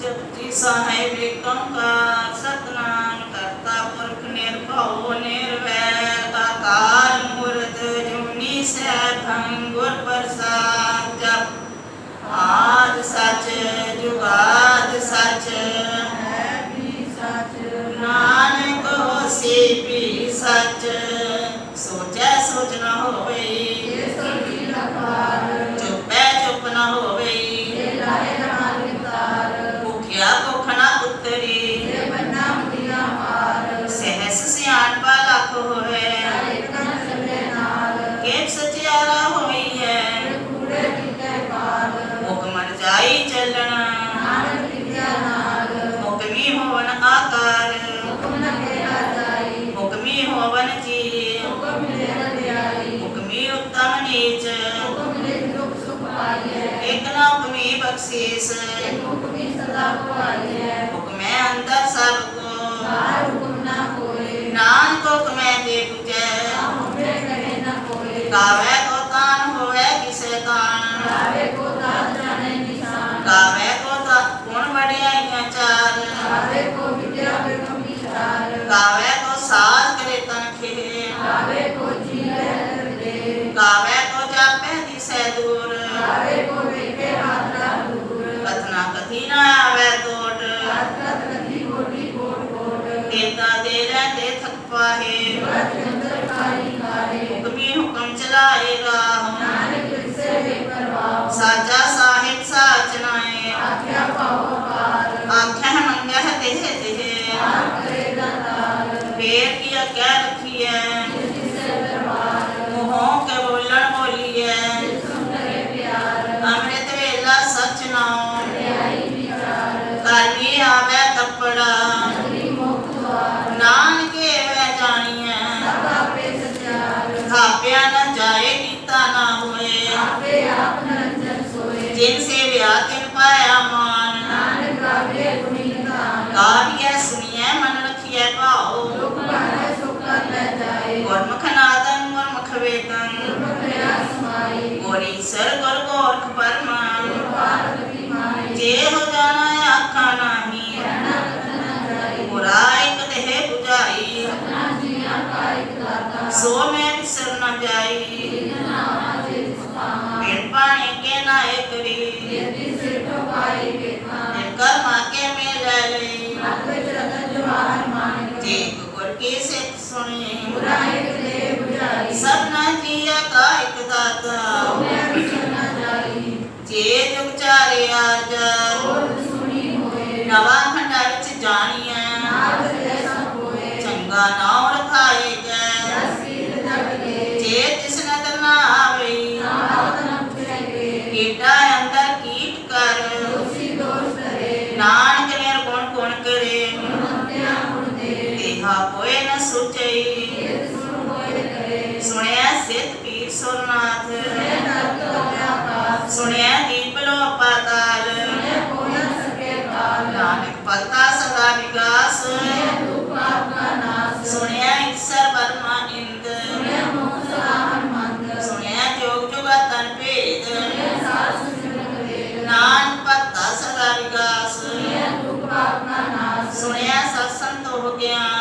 ਜਪਜੀ ਸਾਹਿਬ ਏਕੰਕਾਰ ਸਤਨਾਮ ਕਰਤਾ ਪੁਰਖ ਨਿਰਭਉ ਨਿਰਵੈਰ ਤਾਕਾਰ ਮੂਰਤ ਜੁਨੀ ਸੈਭੰ ਗੁਰ ਪ੍ਰਸਾਦ ਜਪ। ਆਦ ਸਚ ਜੁਗਾਦ ਸਚ। ਹੈ ਵੀ ਸਚ। ਨਾਨਕ ਹੋਸੀ ਵੀ ਸਚ। ਕਿਤਾਬ ਹੈ व्याकरण पाया मान नानक काव्य गुणिगान काव्य सुनिए मन रखिए पाओ दुख लाना सुख न जाए गुरमुख नादन गुरमुख वेदन गुरमुख समाई गोरी सर गुर गोरख परमान पार्वती माई जे हो जाना आखा नाही बुराई कदे बुझाई सपना जिया का एक दाता सो मैं बिसर न जाई पेट पाने के नायक ਹੱਥ ਵਿੱਚ ਰਤਨ ਜਵਾਹਰ ਮਾਨਿਓ ਜੇ, ਗੁਰ ਕੇ ਸਿੱਖ ਸੁਣੇ ਬੁਰਾ ਇੱਕ ਦੇ ਬੁਝਾਈ ਸਭ ਨਾ ਕੀਆ ਕਾ ਇੱਕ ਦਾਤਾ। ਮੈਂ ਵਿਚਨਾ ਜਾਈ ਜੇ ਜੁਗ ਚਾਰੇ ਆਰਜ ਹੋਰ ਸੁਣੀ ਹੋਏ ਨਵਾਂ ਖੰਡਾ ਵਿੱਚ ਜਾਣੀਐ। ਨਾਮ ਦੇ ਸਭ ਹੋਏ ਚੰਗਾ ਨਾਮ ਰਖਾਏ ਹੋਏ ਨਾ ਸੁਚਈ ਸੁਣਿਆ ਸਿੱਧ ਪੀਰ ਸੋਨਾਥ ਸੁਣਿਆ ਦੀਪ ਲੋ ਅਪਾਤਾਲ ਨਾਨਕ ਪਤਾ ਸਦਾ ਵਿਗਾਸ ਸੁਣਿਆ ਇਕਸਰ ਬਰਮਾ ਇੰਦ। ਸੁਣਿਆ ਜੋਗ ਜੁਗਾ ਤਨ ਭੇਦ। ਨਾਨ ਪਤਾ ਸਦਾ ਵਿਗਾਸ ਸੁਣਿਆ ਸਤ ਸੰਤੋਖ ਗਿਆਨ।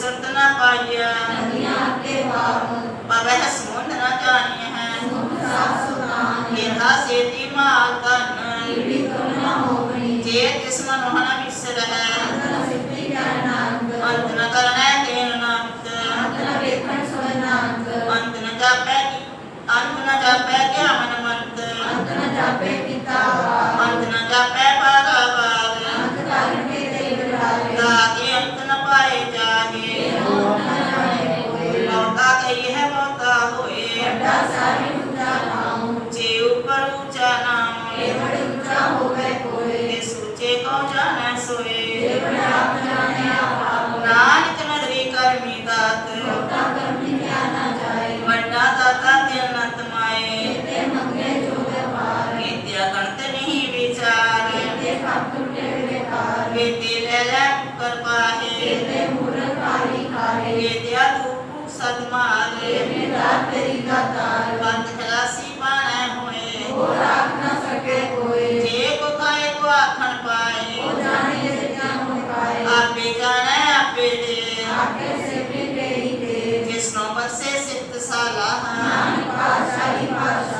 ਸੁਰਤਨਾ ਪਾਈਆ। ਨਦੀਆਂ ਤੇ ਵਾਰ ਪਵੈ ਸੁਨ ਨ ਜਾਣੀ ਹੈ। ਸੁਨ ਸਾਸ ਸੁਨਾਨ ਇਹਦਾ ਸੇਤੀ ਮਾਲ ਤਨ ਇਵੀ ਤੁਨਾ ਹੋਵਣੀ ਜੇ ਤਿਸ ਮਨ ਮਹਨਾ ਵਿਸਰ ਹੈ। ਅੰਤਨ ਸਿੱਧੀ ਗਿਆਨ ਨਾਨਕ ਅੰਤ ਨ ਕਰਨੈ ਤੇਨ ਨਾਨਕ ਅੰਤ ਨ ਵੇਖਣ ਸੁਣ ਨਾਨਕ ਅੰਤ ਨ ਜਾਪੈ ਅੰਤ ਨ ਜਾਪੈ ਧਿਆਨ ਮੰਤ। ਅੰਤ ਨ ਜਾਪੈ ਪਿਤਾ। ਅੰਤ ਨ ਜਾਪੈ paz.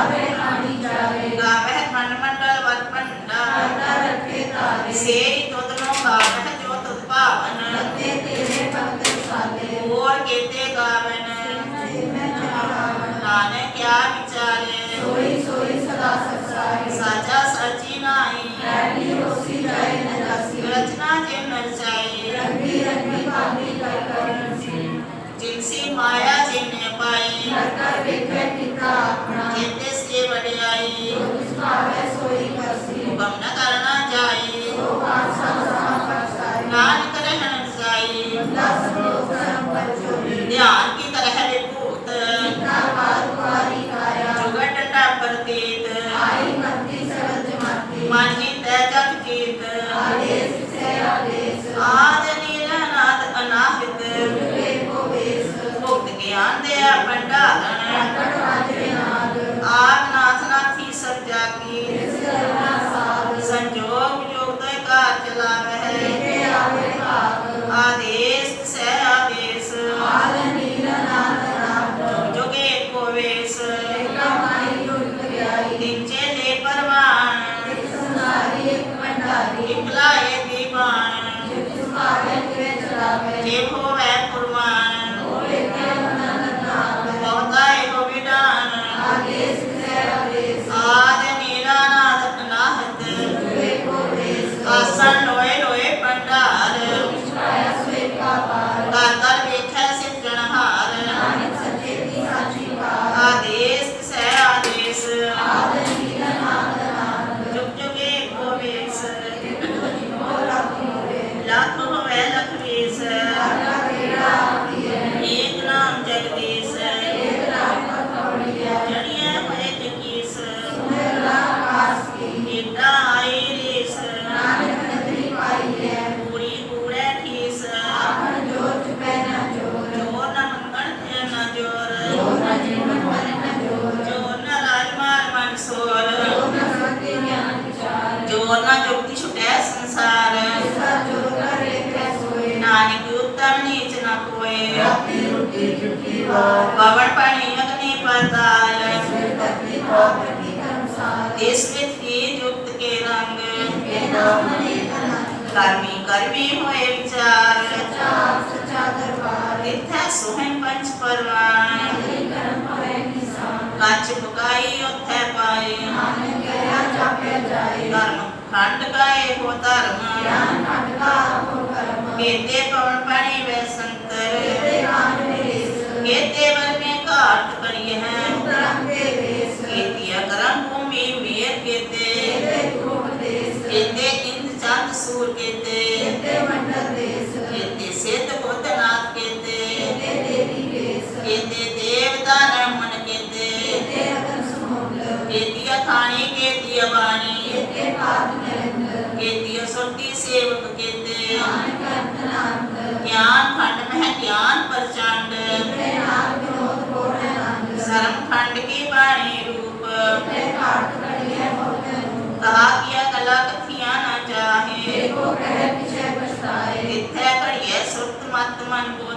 ਗਾਵੇ ਆਣੀ ਜਾਵੇ। ਗਾਵੇ ਮਨ ਮੰਡਲ ਵਰਪਨ ਡਾ ਰੱਖੇ ਤਾਰੇ ਸੇ ਤੁਧਨੋ ਗਾਵੇ ਜੋ ਤੁਧ ਭਾਵਨ। ਲੱਗੇ ਤੇਰੇ ਭਗਤ ਸਾਲੇ ਹੋਰ ਕੀਤੇ ਗਾਵਨ। ਨਾਨੇ ਕਿਆ ਵਿਚਾਰੇ। ਸੋਈ ਸੋਈ ਸਦਾ ਸਚਾਈ। ਸਾਜਾ ਸਾਚੀ ਨਾਹੀ। ਰੈਣੀ ਰੋਸੀ ਜਾਏ ਨਦਾਸੀ ਰਚਨਾ ਵੇਸਵਿਤ ਹੀ ਜੁਗਤ ਕੇ ਰੰਗ। ਕਰਮੀ ਕਰਮੀ ਹੋਏ ਵਿਚਾਰ। ਸਚਾ ਸਚਾ ਦਰਬਾਰ। ਇੱਥੇ ਸੁਹਣ ਪੰਜ ਪਰਵਾਨ। ਕੱਚ ਪੁਕਾਈ ਉੱਥੇ ਪਾਏ। ਮਨ ਗਿਆ ਜਾਪੇ ਜਾਏ। ਧਰਮ ਖੰਡ ਗਏ ਹੋ ਧਰਮ। ਗਿਆਨ ਖੰਡ ਗਾ ਹੋ ਕਰਮ। ਕੇਤੇ ਪਵਨ ਪਾਣੀ ਵੇ ਸੰਤਰ। ਕੇਤੇ ਮਨ ਮੇ ਘਾਟ ਗਿਆਨ ਖੰਡ ਮਹਿ ਗਿਆਨ ਪ੍ਰਚੰਡ। ਤੇ ਨਾਮ ਵਿਨੋਦ ਕੋਟੇ ਨੰਦ ਸਰਮ ਖੰਡ ਕੀ ਬਾਣੀ ਰੂਪ। ਤੇ ਕਾਟ ਕੜੀਏ ਹੋਤੇ ਕਹਾ ਕੀਆ ਕਲਾ ਕਥੀਆਂ ਨਾ ਚਾਹੇ। ਦੇਖੋ ਕਹਿ ਪਿਛੇ ਪਛਤਾਏ। ਇੱਥੇ ਘੜੀਏ ਸੁਰਤ ਮਤ ਮਨ ਕੋ